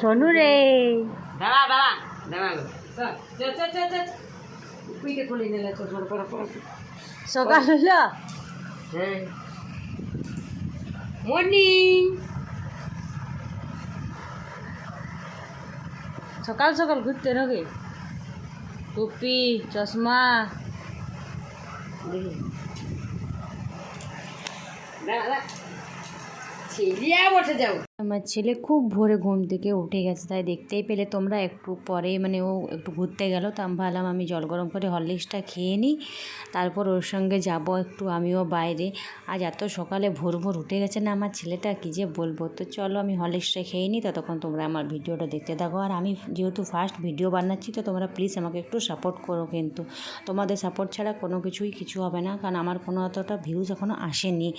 সোনু রে দাঁড়া। দাঁড়া দাঁড়া। চল চল চল চল পিঠে খুলে নিলে তো সর করা পড়া। সকাল হলো। হ্যাঁ। মর্নিং সকাল সকাল ঘুরতে নাকি টুপি চশমা। দাঁড়া। আমার ছেলে খুব ভোরে ঘুম থেকে উঠে গেছে, তাই দেখতেই পেলে তোমরা একটু পরে মানে ও একটু ঘুরতে গেল, তো আমি ভাবলাম আমি জল গরম করে হরলিক্সটা খেয়ে নিই, তারপর ওর সঙ্গে যাব একটু, আমিও বাইরে। আজ এত সকালে ভোর ভোর উঠে গেছে না আমার ছেলেটা, কী যে বলব? তো চলো আমি হরলিক্সটা খেয়ে নিই, ততক্ষণ তোমরা আমার ভিডিওটা দেখতে থাকো। আর আমি যেহেতু ফার্স্ট ভিডিও বানাচ্ছি, তো তোমরা প্লিজ আমাকে একটু সাপোর্ট করো কিন্তু। তোমাদের সাপোর্ট ছাড়া কোনো কিছুই কিছু হবে না, কারণ আমার কোনো অতটা ভিউজ এখনও আসেনি।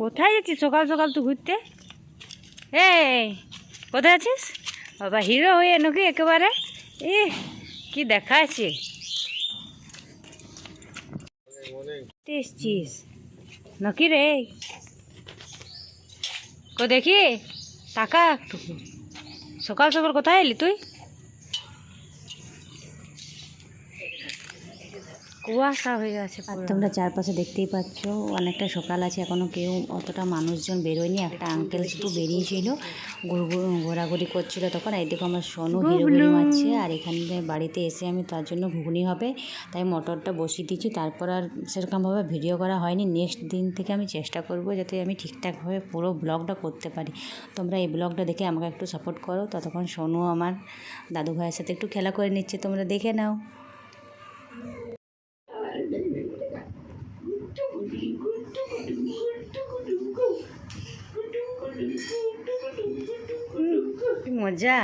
কোথায় যাচ্ছিস? সকাল সকাল তুই ঘুরতে। এই, কোথায় আছিস? বাবা হিরো হয়ে নাকি একেবারে? এ কি দেখাচ্ছে? এসছিস? নাকি রে? কো দেখি টাকা একটু। সকাল সকাল কোথায় এলি তুই? কুয়াশা হয়ে আছে আর তোমরা চারপাশে দেখতেই পাচ্ছ অনেকটা সকাল আছে এখনও কেউ অতটা মানুষজন বেরোয়নি একটা আঙ্কেল শুধু বেরিয়েছিল ঘুর ঘুর- ঘোরাঘুরি করছিল তখন এইদিকে আমার সোনু হিরোগুলি মারছে আর এখানে বাড়িতে এসে আমি তার জন্য ঘুগনি হবে তাই মটরটা বসিয়ে দিয়েছি তারপর আর সেরকমভাবে ভিডিও করা হয়নি নেক্সট দিন থেকে আমি চেষ্টা করব যাতে আমি ঠিকঠাকভাবে পুরো ব্লগটা করতে পারি। তোমরা এই ব্লগটা দেখে আমাকে একটু সাপোর্ট করো ততক্ষণ সোনু আমার দাদু ভাইয়ের সাথে একটু খেলা করে নিচ্ছে তোমরা দেখে নাও। কি মজা